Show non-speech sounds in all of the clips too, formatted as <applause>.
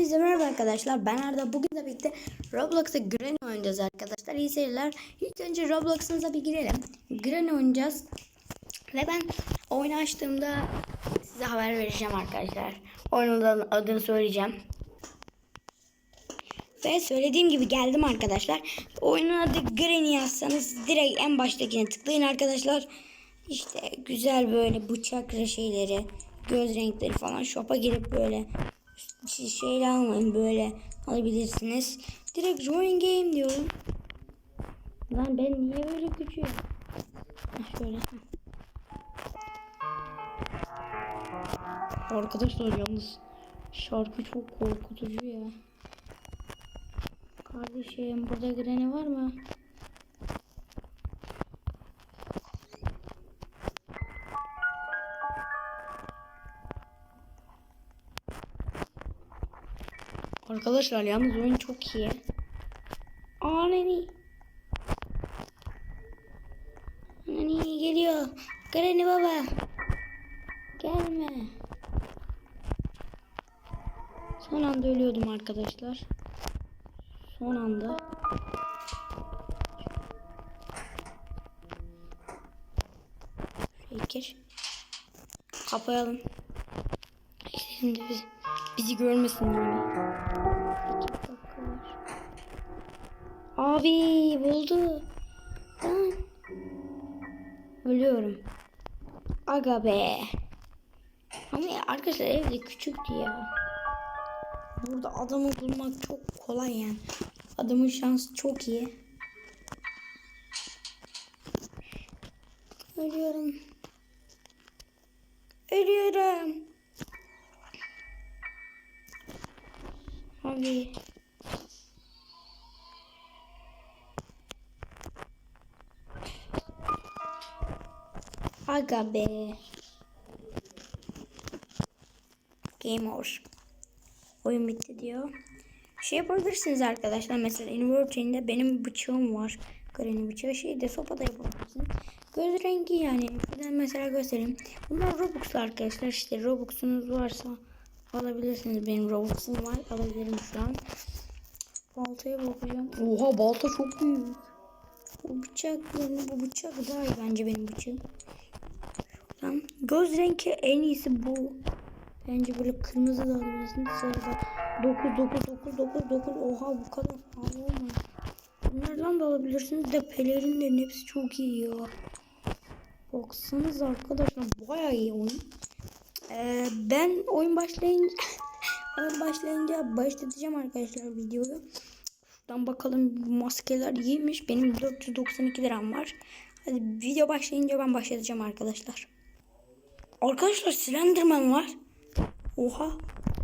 Hepinize merhaba arkadaşlar. Ben Arda. Bugün de birlikte Roblox'ta Granny oynayacağız arkadaşlar. İyi seyirler. İlk önce Roblox'umuza bir girelim. Granny oynayacağız. Ve ben oyunu açtığımda size haber vereceğim arkadaşlar. Oyunun adını söyleyeceğim. Ve söylediğim gibi geldim arkadaşlar. Oyunun adı Granny yazsanız direkt en baştakine tıklayın arkadaşlar. İşte güzel böyle bıçak şeyleri, göz renkleri falan shop'a girip böyle siz şeyle almayın böyle alabilirsiniz. Direkt join game diyorum. Lan ben niye böyle küçüğüm? Şöyle. Arkadaşlar yalnız şarkı çok korkutucu ya. Kardeşim burada Granny var mı? Arkadaşlar yalnız oyun çok iyi. Aa Nani. Nani geliyor. Granny baba. Gelme. Son anda ölüyordum arkadaşlar. Son anda. Şeker. Kapayalım. Şimdi biz, bizi görmesin yani. Abi buldu. Lan. Ölüyorum. Aga be. Ama ya arkadaşlar evde küçüktü ya. Burada adamı bulmak çok kolay yani. Adamın şansı çok iyi. Ölüyorum. Ölüyorum. Abi. Aga be. Game over. Oyun bitti diyor. Şey yapabilirsiniz arkadaşlar. Mesela Inverting'de benim bıçağım var. Granny bıçağı. Şey de sopada yapabilirsiniz. Göz rengi yani. Şuradan mesela göstereyim. Bunlar Robux arkadaşlar. İşte Robux'unuz varsa alabilirsiniz. Benim Robux'um var. Alabilirim şu an. Baltaya bakacağım. Oha balta çok büyük. Bu bıçak yani bu bıçak daha iyi bence benim bıçağım. Şuradan. Göz rengi en iyisi bu. Bence böyle kırmızı da alabilirsiniz. Sarı da 9 9 9 9 9 oha bu kadar pahalı olmaz. Bunlardan da alabilirsiniz de pelerinlerin hepsi çok iyi ya. Baksanız arkadaşlar bayağı iyi oyun. Ee, ben oyun başlayınca <laughs> oyun başlayınca başlatacağım arkadaşlar videoyu. Şuradan bakalım maskeler iyiymiş. Benim 492 liram var. Hadi video başlayınca ben başlatacağım arkadaşlar. Arkadaşlar Slenderman var. Oha.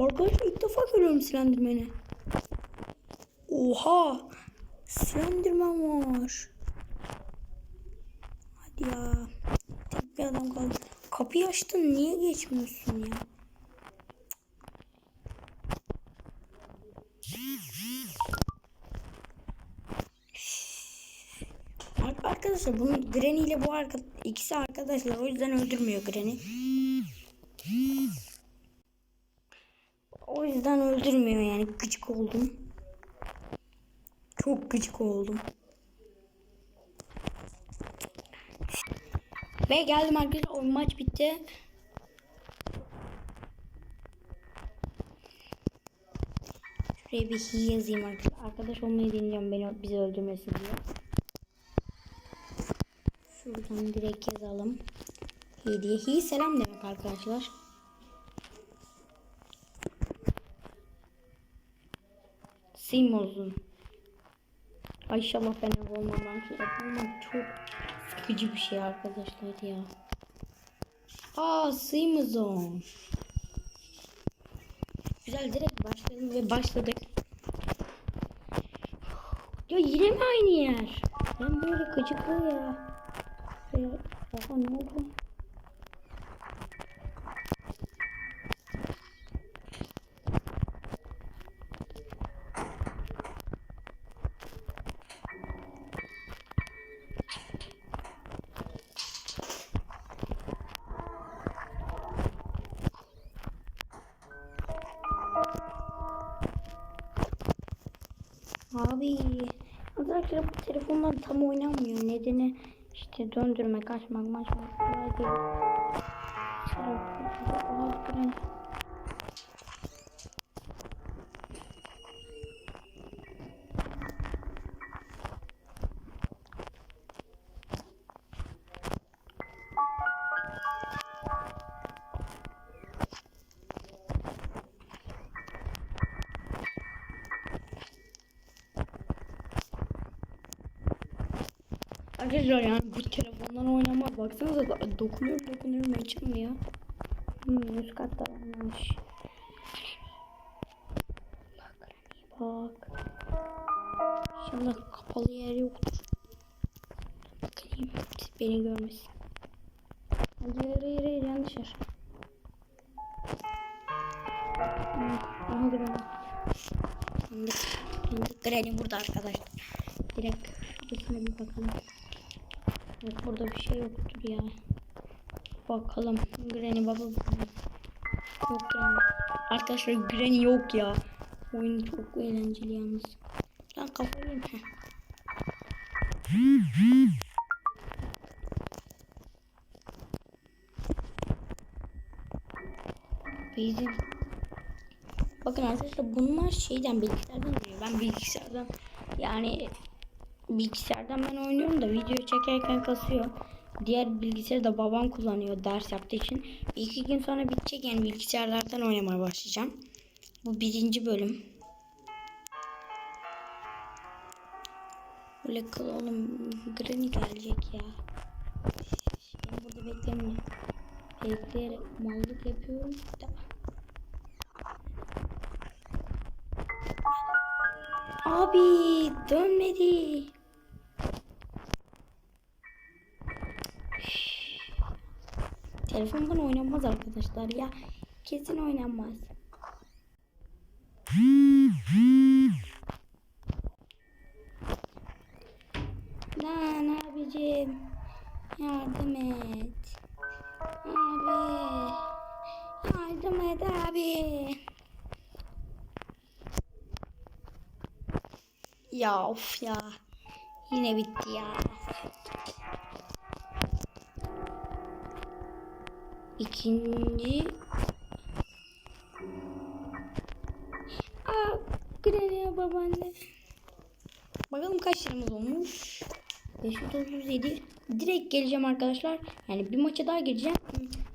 Arkadaşlar ilk defa görüyorum Slenderman'i. Oha. Slenderman var. Hadi ya. Tek bir adam kaldı. Kapıyı açtın niye geçmiyorsun ya? Ar- Arkadaşlar bunun Granny ile bu arka ikisi arkadaşlar o yüzden öldürmüyor Granny. O yüzden öldürmüyor yani gıcık oldum. Çok gıcık oldum. Ve geldim arkadaşlar o maç bitti. Şuraya bir hi yazayım arkadaşlar. Arkadaş olmayı deneyeceğim beni bizi öldürmesin diye. Şuradan direkt yazalım. Hi diye. Hi selam demek arkadaşlar. Simoz'un. Ay inşallah ben olmam. Ev olmam çok sıkıcı bir şey arkadaşlar ya. Aa Simoz'un. Güzel direkt başladım ve başladık. Ya yine mi aynı yer? Ben böyle gıcıklı ya. Oha ne oldu? Abi arkadaşlar bu telefonlar tam oynanmıyor. Nedeni işte döndürmek, açmak, maçmak kolay değil. Telefonu Arkadaşlar yani bu telefondan oynamak baksanıza da- dokunuyorum dokunuyorum açılmıyor. Hmm, üst katta varmış. Bak. İnşallah kapalı yer yoktur. Bakayım beni görmesin. Hadi yere yere yanlış yer. Aha aha. Şimdi, şimdi Granny burada arkadaşlar. Direkt şurasına bir bakalım. Yok burada bir şey yoktur ya. Bakalım. Granny baba. Yok yani. Arkadaşlar Granny yok ya. Oyun çok eğlenceli yalnız. Lan kafayı. Heh. Bizim Bakın arkadaşlar bunlar şeyden bilgisayardan oluyor. Ben bilgisayardan yani bilgisayardan ben oynuyorum da video çekerken kasıyor. Diğer bilgisayarı da babam kullanıyor ders yaptığı için. Bir iki gün sonra bitecek yani bilgisayarlardan oynamaya başlayacağım. Bu birinci bölüm. Böyle kıl oğlum Granny gelecek ya. Ben burada beklemiyorum. Bekleyerek mallık yapıyorum da. Abi dönmedi. Telefondan oynanmaz arkadaşlar ya. Kesin oynanmaz. Lan abicim. Yardım et. Abi. Yardım et abi. Ya of ya. Yine bitti ya. İkinci. Aa, Granny babaanne. Bakalım kaç liramız olmuş. 537. Direkt geleceğim arkadaşlar. Yani bir maça daha gireceğim.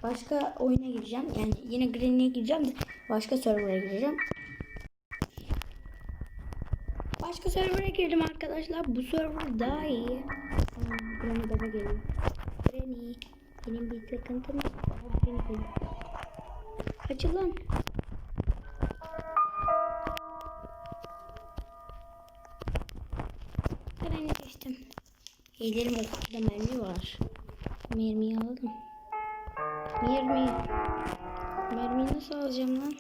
Başka oyuna gireceğim. Yani yine Granny'e gireceğim de başka server'a gireceğim. Başka server'a girdim arkadaşlar. Bu server daha iyi. Aa, baba geliyor. Granny. Benim bir sıkıntım Kaçın lan. Granny geçtim. Gelirim okulda mermi var. Mermiyi alalım. Mermi. Mermiyi nasıl alacağım lan?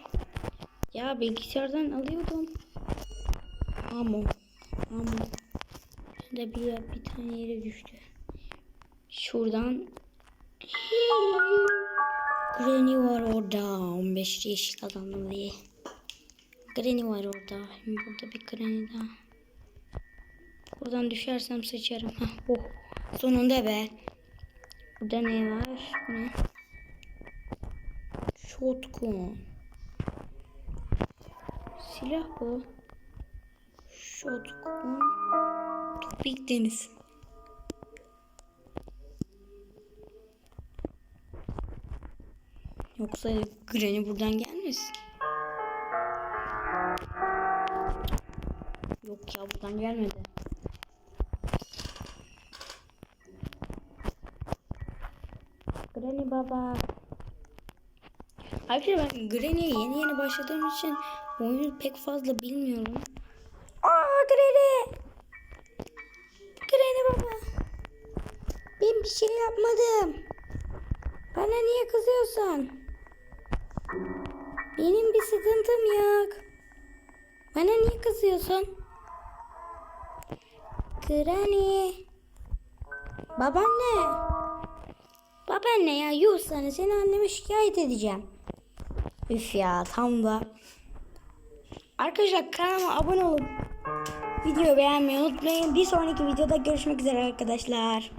Ya bilgisayardan alıyordum. Amo. Amo. Şurada bir, bir tane yere düştü. Şuradan. <laughs> Granny var orada. 15 yeşil adamım diye. Granny var orada. Burada bir Granny daha. Buradan düşersem sıçarım. Heh, oh. Sonunda be. Burada ne var? Ne? Shotgun. Silah bu. Shotgun. Topik deniz. Yoksa Granny buradan gelmesin. Yok ya buradan gelmedi. Granny baba. Arkadaşlar ben Granny'ye yeni yeni başladığım için oyunu pek fazla bilmiyorum. Aa Granny! Granny baba. Ben bir şey yapmadım. Bana niye kızıyorsun? Benim bir sıkıntım yok. Bana niye kızıyorsun? Granny. Babaanne. Babaanne ya yuh seni anneme şikayet edeceğim. Üf ya tam da. Arkadaşlar kanalıma abone olun. Videoyu beğenmeyi unutmayın. Bir sonraki videoda görüşmek üzere arkadaşlar.